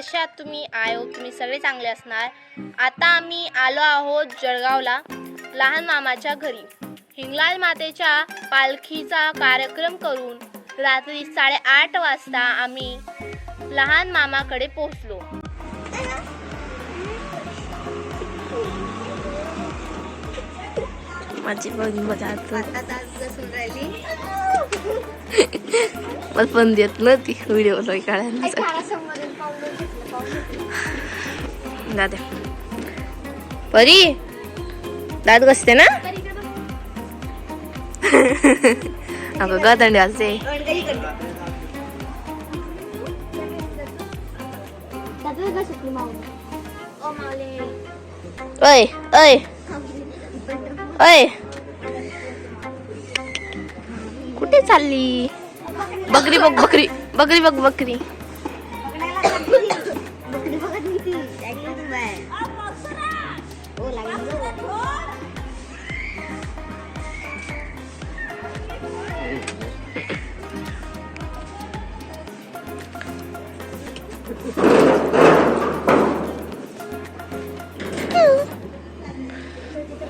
कसे आहात तुम्ही आय होप तुम्ही सगळे चांगले असणार. आता आम्ही आलो आहोत जळगावला लहान मामाच्या घरी. हिंगलाज मातेच्या पालखीचा कार्यक्रम करून रात्री साडेआठ वाजता आम्ही लहान मामाकडे पोहोचलो. माझी बहीण मजा मला पण देत नव्हती व्हिडिओ काढायला दादा परी दात घसते ना? अगं गदंडी असते ओय ओय. ओय. कुठे चालली बकरी बघ बकरी बकरी बघ बकरी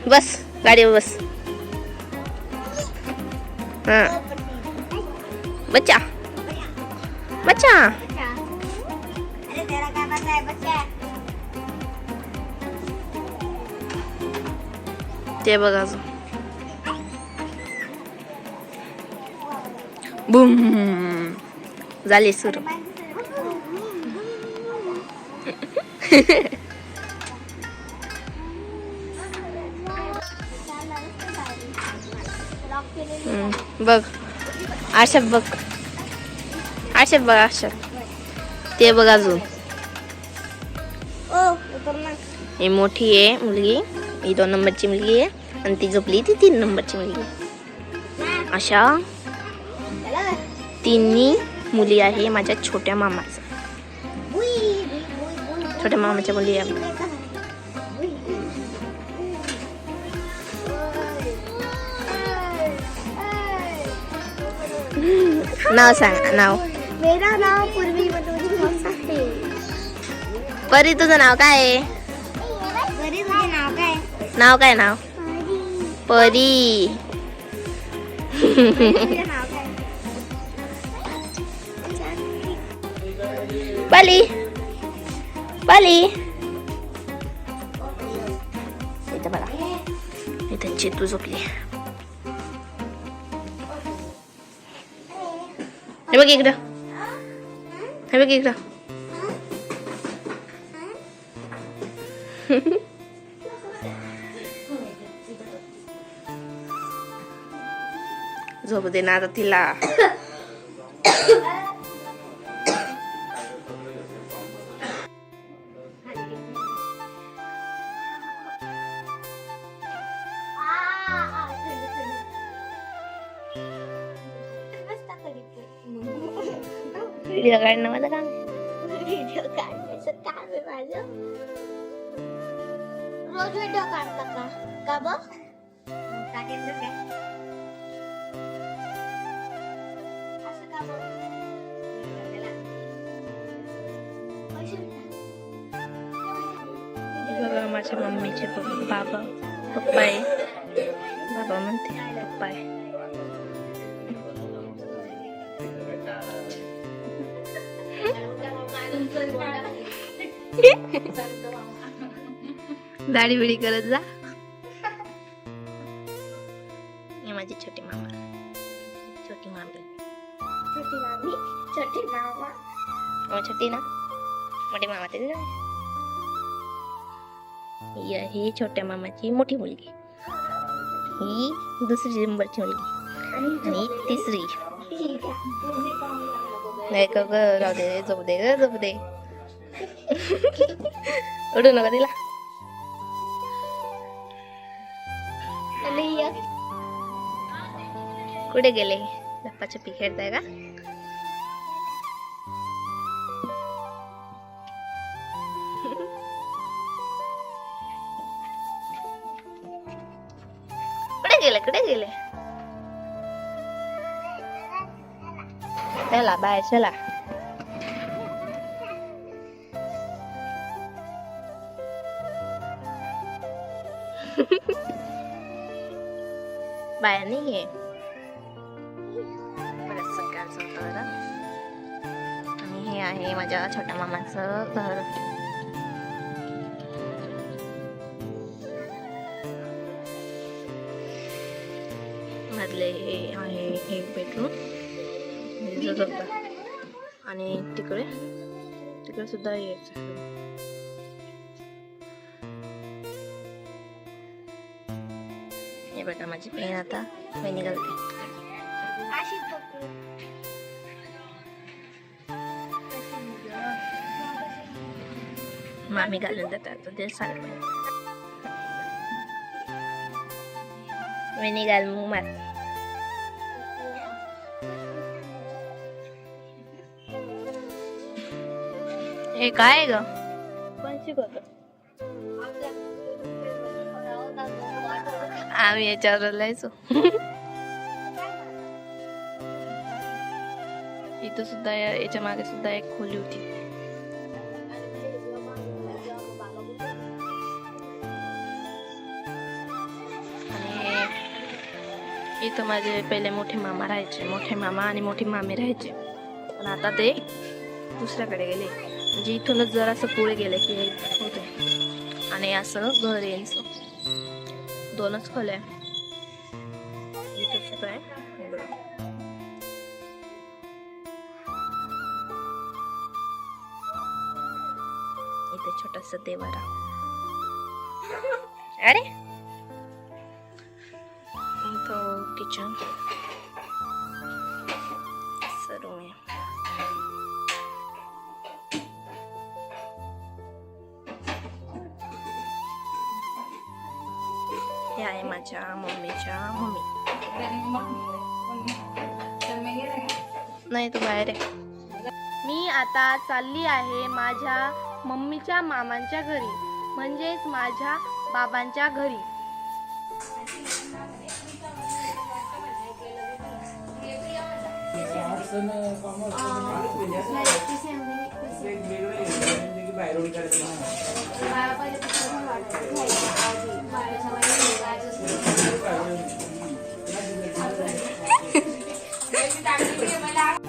बस गाडीवर बस हा बच्चा बच्चा अरे तेरा काय बसा आहे बच्चा ते बघ अजून बुम झाली सुरू हम्म, बघ आरशात बघ. आरशात बघ आरशात ते बघ अजून. ही मोठी आहे मुलगी. ही दोन नंबरची मुलगी आहे. आणि ती झोपली ती तीन नंबरची मुलगी. आहे. अशा तिन्ही मुली आहे माझ्या छोट्या बुई. छोट्या मामाच्या मुली आहे. नाव सांग नाव. मेरा नाव पूर्वी परी तुझं नाव काय आहे? नाव काय? नाव परी. पाली पाली इथं बघा. इथं चेतू झोपली. हे बघ इकडं. हे बघ इकडं. झोप दे ना आता तिला. व्हिडिओ काढणं माझं काम आहे. व्हिडिओ काढण्याचं काम आहे माझं रोज व्हिडिओ काढता का का बघ काढेल तर काय असं का बघ त्याला पैसे भेटतात. हे बघा माझ्या मम्मीचे प- बाबा पप्पा आहे बाबा म्हणते पप्पा आहे दाढी बिडी करत जा. हे माझी छोटी मामा. छोटी मामी. छोटी मामी छोटी मामा. छोटी ना? मोठी मामा ते ही छोट्या मामाची मोठी मुलगी. ही दुसरी नंबरची मुलगी. आणि तिसरी. नाही का ग राहू दे झोप दे ग झोप दे उडू नका तिला आणि कुठे गेले लप्पाछपी खेळताय का đây là bài sẽ là bài này ya Berat segar sutera Ini ya, ini macam cerita bedroom होता आणि तिकडे तिकडे सुद्धा यायचं. हे बघा माझी पेन आता मी घालते मामी घालून देतात ते सांग. मी घाल मग मार. हे काय ग? पण शिकवतो आम्ही याच्यावर लायचो इथं सुद्धा या- याच्या मागे सुद्धा एक खोली होती. आणि इथं माझे पहिले मोठे मामा राहायचे. मोठे मामा आणि मोठी मामी राहायचे. पण आता ते दुसऱ्याकडे गेले. म्हणजे इथूनच जरासं पुढे गेलं की होते आणि असं घर येईल दोनच खोल्या इथं आहे. इथे छोटस देवारा. अरे! तो किचन हे आहे माझ्या मम्मीच्या मम्मी नाही तू बाहेर आहे मी आता चालली आहे माझ्या मम्मीच्या मामांच्या घरी म्हणजेच माझ्या बाबांच्या घरी. फिनकिकते आपर चोडिक निया मात-मा challenge के आपो पसके भीու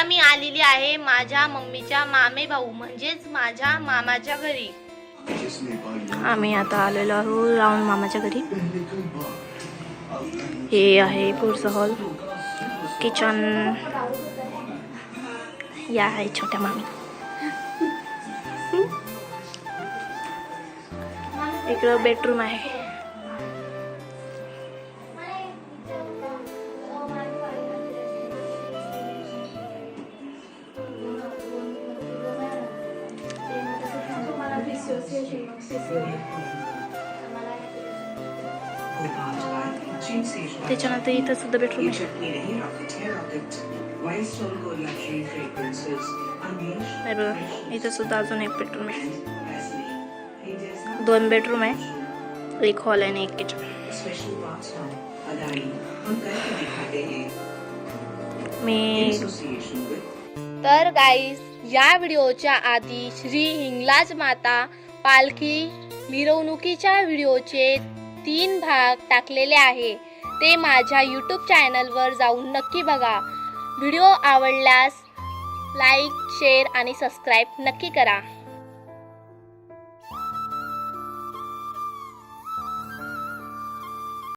आता मी आलेली आहे माझ्या मम्मीच्या मामे भाऊ म्हणजेच माझ्या मामाच्या घरी. आम्ही आता आलेलो आहोत राऊंड मामाच्या घरी. हे आहे पुढचं हॉल. किचन. या आहे छोट्या मामी. इकडं बेडरूम आहे. त्याच्यानंतर इथं सुद्धा बेडरूम आहे हे बघा इथं सुद्धा अजून एक बेडरूम आहे. दोन बेडरूम आहे. एक हॉल आहे आणि एक किचन मी तर गाईस या व्हिडिओच्या आधी श्री हिंगलाज माता पालखी मिरवणुकीच्या व्हिडिओचे तीन भाग टाकलेले आहे. ते माझ्या यूट्यूब चॅनलवर जाऊन नक्की बघा. व्हिडिओ आवडल्यास लाईक शेअर आणि सबस्क्राईब नक्की करा.